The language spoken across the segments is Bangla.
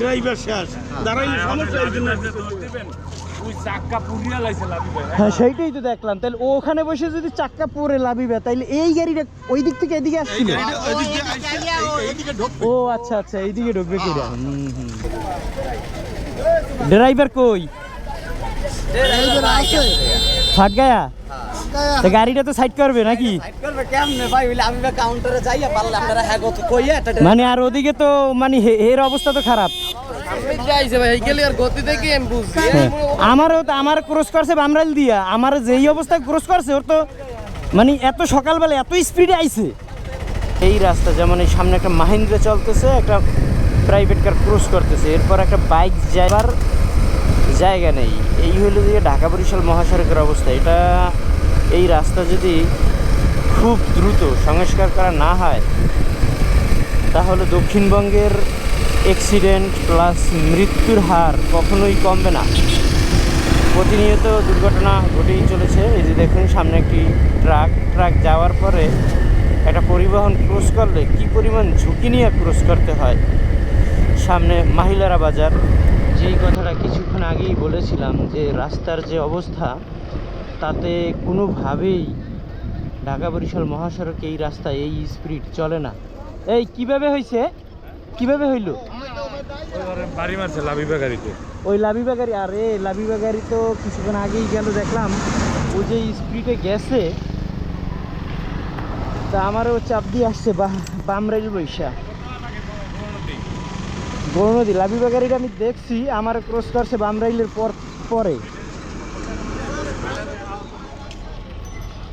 ড্রাইভার শেষ। দাঁড়াইলে সমস্যা এই জন্য। ওই চাক্কা পুরিয়া লাইছে লাভি ভাই। হ্যাঁ সেইটাই তো দেখলাম। তাহলে ওখানে বসে যদি চাক্কা পরে লাভিবে তাইলে এই গাড়িটা ওই দিক থেকে এদিকে আসছিল? ও আচ্ছা আচ্ছা এইদিকে ঢুকবে কিরা ড্রাইভার কই? ফাট গায়া গাড়িটা তো সাইড করবে নাকি? করবে ভাই? আমি কাউন্টারে যাইয়া পারলে আপনারা হ্যাঁ মানে আর ওদিকে তো মানে হে- এর অবস্থা তো খারাপ। আমারও তো আমার ক্রস করছে বামরাইল দিয়া। আমার যেই অবস্থায় ক্রস করছে, ওর তো মানে এত সকালবেলা এত স্পিডে আইছে। এই রাস্তা যেমন এই সামনে একটা মাহিন্দ্রা চলতেছে, একটা প্রাইভেট কার ক্রস করতেছে। এরপর একটা বাইক যাইবার জায়গা নেই। এই হলো যে ঢাকা বরিশাল মহাসড়কের অবস্থা। এটা এই রাস্তা যদি খুব দ্রুত সংস্কার করা না হয়, তাহলে দক্ষিণবঙ্গের অ্যাক্সিডেন্ট প্লাস মৃত্যুর হার কখনোই কমবে না। প্রতিনিয়ত দুর্ঘটনা ঘটেই চলেছে। এই যে দেখুন, সামনে একটি ট্রাক। ট্রাক যাওয়ার পরে একটা পরিবহন ক্রস করলে কি পরিমাণ ঝুঁকি নিয়ে ক্রস করতে হয়? সামনে মাহিলারা বাজার। যেই কথাটা কিছুক্ষণ আগেই বলেছিলাম যে, রাস্তার যে অবস্থা, তাতে কোনোভাবেই ঢাকা বরিশাল মহাসড়কে এই রাস্তায় এই স্পিড চলে না। এই, কীভাবে হয়েছে কীভাবে হইল? ওই লাবিবা গাড়ি আরে লাবিবা গাড়ি তো কিছুক্ষণ আগেই গেল দেখলাম। ও যে স্পিডে গেছে, তা আমারও চাপ দিয়ে আসছে বা- বাম রাইল বৈশা। গৌরনদী লাবিবা গাড়িটা আমি দেখছি, আমার ক্রস করছে বাম রাইলের পর পরে।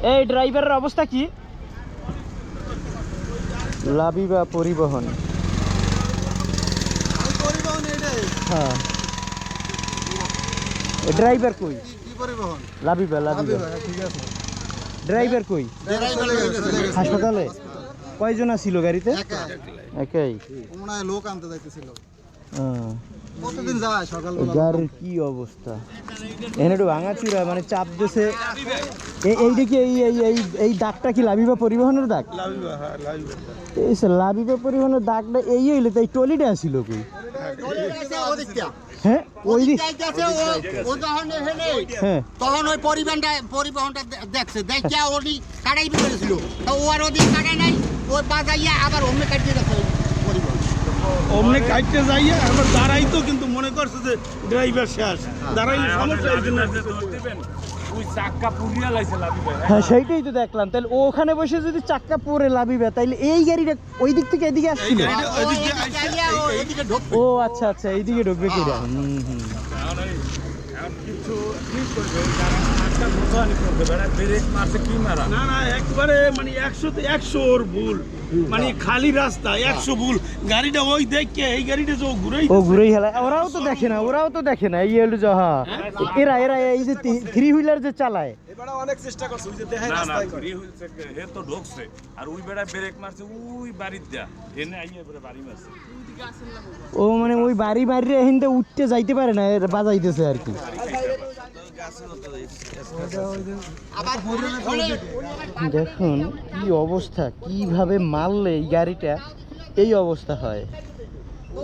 এই ড্রাইভারের অবস্থা কি? লাবিবা পরিবহন। হ্যাঁ। ড্রাইভার কই? লাবিবা লাবিবা। ড্রাইভার কই? হাসপাতালে? কয়জন ছিল গাড়িতে? একাই। লোক আনতে যাইতেছিল। হ্যাঁ। গাড়ির কি অবস্থা? এখানে একটু ভাঙাচুরা মানে চাপ দিছে। এই- এইটা কি এই এই এই এই দাগটা কি লাবিবা পরিবহনের দাগ? এই সে লাবিবা পরিবহনের দাগটা এই হইলে তাই টলিটা আসিল কই? হ্যাঁ। ওই দিক হ্যাঁ। তখন ওই পরিবহনটা পরিবহনটা দেখছে। দেখিয়া উনি কাটাই করেছিল। তো ও আর নাই। ওই বাজাইয়া আবার কাটিয়ে পরিবহন। অমনে কাটতে যাইয়া আবার দাঁড়াইতো কিন্তু মনে করছে যে ড্রাইভার শেষ। দাঁড়াই সমস্যা হ্যাঁ সেইটাই তো দেখলাম। তাহলে ওখানে বসে যদি চাক্কা পরে লাভিবে তাইলে এই গাড়িটা ওই দিক থেকে এদিকে আসছিল? ও এদিকে ও আচ্ছা আচ্ছা এইদিকে ঢুকবে কিরা হুম হুম। বেড়া ব্রেক মারছে কি মারা? না না একবারে মানে একশোতে একশো ওর ভুল। মানে খালি রাস্তা একশো ভুল। গাড়িটা ওই দেখে এই গাড়িটা যে ও ঘুরেই ও ঘুরেই হেলা ওরাও তো দেখে না ওরাও তো দেখে না এই হলো যাহা এরা এরা এই যে থ্রি হুইলার যে চালায়। এবারে অনেক চেষ্টা করছে ওই যে দেখে না না রাস্তায় ফ্রি হইছে হে তো ঢোকছে। আর ওই বেড়া ব্রেক মারছে ওই বাড়ির দা এনে আইয়া এবারে বাড়ি মারছে। ও মানে ওই বাড়ি বাড়ি হিন্দে উঠতে যাইতে পারে না এর বাজাইতেছে আর কি। দেখুন কি অবস্থা, কীভাবে মারলে এই গাড়িটা, এই অবস্থা হয়।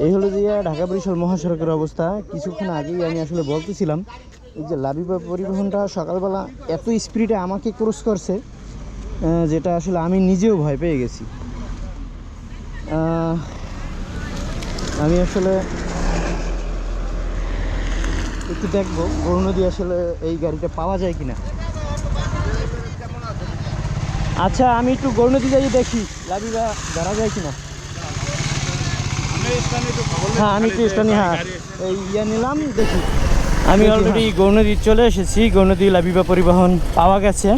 এই হলো যে ঢাকা বরিশাল মহাসড়কের অবস্থা। কিছুক্ষণ আগেই আমি আসলে বলতেছিলাম, এই যে লাবিবা পরিবহনটা সকালবেলা এত স্পিডে আমাকে ক্রস করছে যেটা আসলে আমি নিজেও ভয় পেয়ে গেছি। আমি আসলে একটু দেখব, গরু নদী আসলে এই গাড়িটা পাওয়া যায় কিনা। আচ্ছা আমি একটু গরু নদী যাই দেখি লাবিবা ধরা যায় কিনা। হ্যাঁ আমি একটু স্থানীয় হ্যাঁ এই ইয়ে নিলাম, দেখি। আমি অলরেডি গৌরনদী চলে এসেছি গৌনদী লাবিবা পরিবহন পাওয়া গেছে।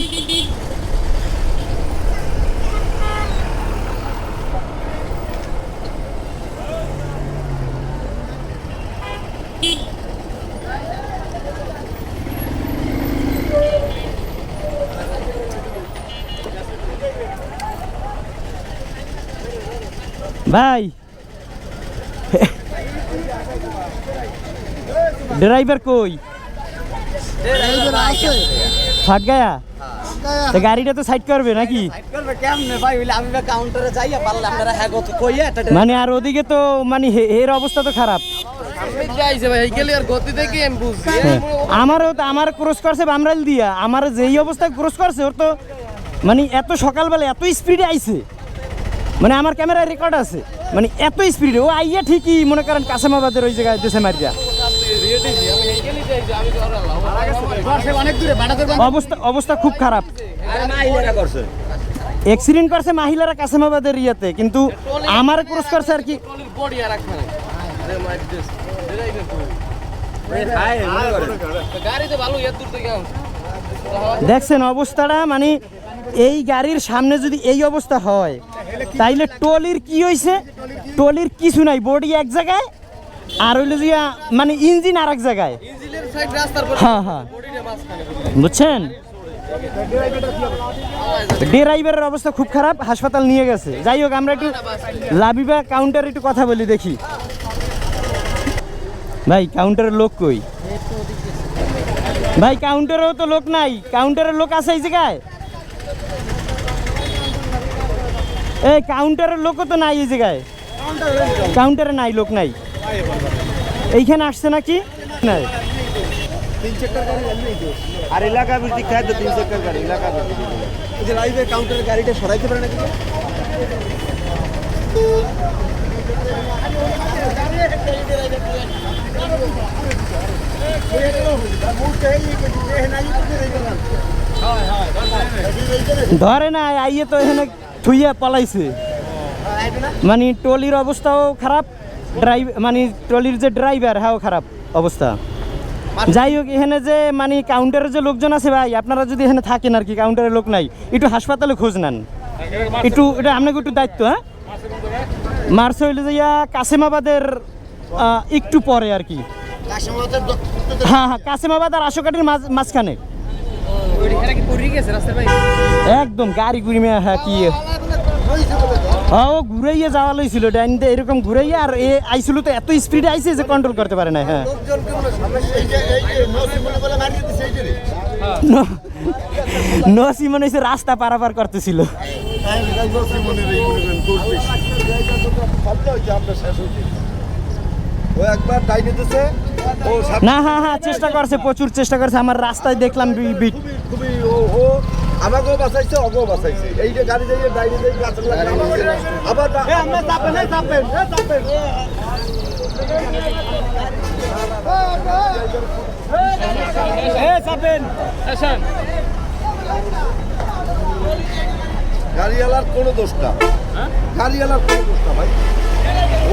ভাই। ড্রাইভার কই? ফাট গায়া তা গাড়িটা তো সাইড করবে নাকি? সাইড করবে কেমনে ভাই? হইলে আমি বা কাউন্টারে যাইয়া পারলে আপনারা হ্যাঁ মানে আর ওদিকে তো মানে এর অবস্থা তো খারাপ। হ্যাঁ। আমারও তো আমার ক্রস করছে বামরাইল দিয়া। আমার যেই অবস্থায় ক্রস করছে ওর তো মানে এত সকালবেলা এত স্পিডে আইছে। মানে আমার ক্যামেরায় রেকর্ড আছে। মানে এত স্পিডে ও আইয়া ঠিকই মনে করেন কাসেমাবাদের ওই জায়গায় দেশে মারিয়া। অবস্থা অবস্থা খুব খারাপ। অ্যাক্সিডেন্ট করছে মহিলারা কাসেমাবাদের ইয়েতে, কিন্তু আমার ক্রস করছে আর কি দেখছেন অবস্থাটা মানে এই গাড়ির সামনে যদি এই অবস্থা হয় তাইলে টলির কি হয়েছে টলির কিছু নাই বডি এক জায়গায় আর হইল যে মানে ইঞ্জিন আর এক জায়গায় হ্যাঁ হ্যাঁ। বুঝছেন? ড্রাইভারের অবস্থা খুব খারাপ হাসপাতাল নিয়ে গেছে। যাই হোক আমরা একটু লাবিবা কাউন্টারে একটু কথা বলি দেখি। ভাই কাউন্টারের লোক কই? ভাই কাউন্টারেও তো লোক নাই কাউন্টারের লোক আছে এই জায়গায়? এই কাউন্টারের লোকও তো নাই এই জায়গায়। কাউন্টারে নাই লোক নাই। এইখানে আসছে নাকি? নাই। আর এলাকা ভিত্তিক খায় তো তিন চক্কর গাড়ি এলাকা যে লাইভে কাউন্টারের গাড়িটা সরাইতে পারে নাকি? ধরে না আইয়ে তো এখানে থুইয়া পলাইছে। মানে টলির অবস্থাও খারাপ ড্রাইভ মানে টলির যে ড্রাইভার হ্যাঁ খারাপ অবস্থা। যাই হোক এখানে যে মানে কাউন্টারের যে লোকজন আছে ভাই আপনারা যদি এখানে থাকেন আর কি কাউন্টারের লোক নাই একটু হাসপাতালে খোঁজ নেন। একটু এটা আপনাকে একটু দায়িত্ব হ্যাঁ? মার্চ হইলে যাইয়া কাসেমাবাদের একটু পরে আর কি। হ্যাঁ হ্যাঁ কাসেমাবাদ আর আশোকাটির মাঝ- মাঝখানে। একদম গাড়ি মেয়ে হ্যাঁ কি হ্যাঁ ও ঘুরাইয়া যাওয়া লইছিল ডাইনিতে এরকম ঘুরাইয়া আর এ আইছিল তো, এত স্পিডে আইছে যে কন্ট্রোল করতে পারে না হ্যাঁ। নসি মনে হয়েছে রাস্তা পারাপার করতেছিল। না হ্যাঁ হ্যাঁ চেষ্টা করছে, প্রচুর চেষ্টা করছে, আমার রাস্তায় দেখলাম খুবই আমাকেও বাঁচাইছে ওকেও বাঁচাইছে। এই যে গাড়ি যাইয়ে ডাইনে যাই গাছ লাগে। আবার গাড়িওয়ালার কোনো দোষ না। গাড়িওয়ালার কোনো দোষ না ভাই।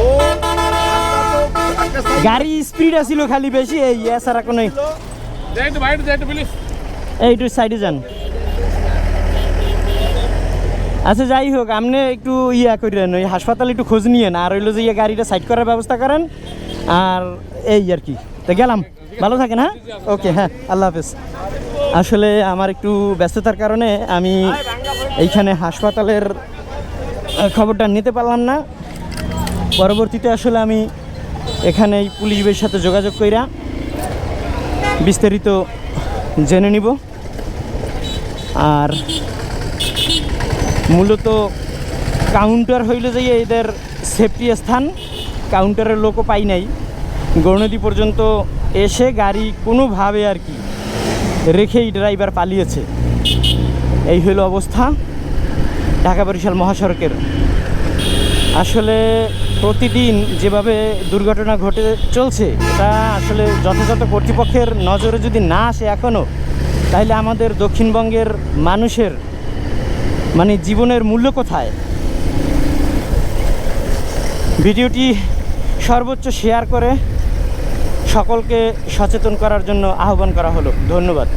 ও side গাড়ি স্পিড আছিল খালি বেশি এই এছাড়া কোনো বাইরে এইটু সাইডে যান। আচ্ছা যাই হোক আপনি একটু ইয়া করেন ওই হাসপাতালে একটু খোঁজ নিয়েন আর হইল যে ইয়ে গাড়িটা সাইড করার ব্যবস্থা করেন, আর এই আর কি। তো গেলাম। ভালো থাকেন হ্যাঁ? ওকে হ্যাঁ আল্লাহ হাফেজ। আসলে আমার একটু ব্যস্ততার কারণে আমি এইখানে হাসপাতালের খবরটা নিতে পারলাম না। পরবর্তীতে আসলে আমি এখানে এই পুলিশের সাথে যোগাযোগ কইরা বিস্তারিত জেনে নিব। আর মূলত কাউন্টার হইলে যে এদের সেফটি স্থান। কাউন্টারের লোকও পাই নাই। গৌরনদী পর্যন্ত এসে গাড়ি কোনোভাবে আর কি রেখেই ড্রাইভার পালিয়েছে। এই হইল অবস্থা ঢাকা বরিশাল মহাসড়কের। আসলে প্রতিদিন যেভাবে দুর্ঘটনা ঘটে চলছে এটা আসলে যথাযথ কর্তৃপক্ষের নজরে যদি না আসে এখনও তাহলে আমাদের দক্ষিণবঙ্গের মানুষের মানে জীবনের মূল্য কোথায়? ভিডিওটি সর্বোচ্চ শেয়ার করে সকলকে সচেতন করার জন্য আহ্বান করা হলো। ধন্যবাদ।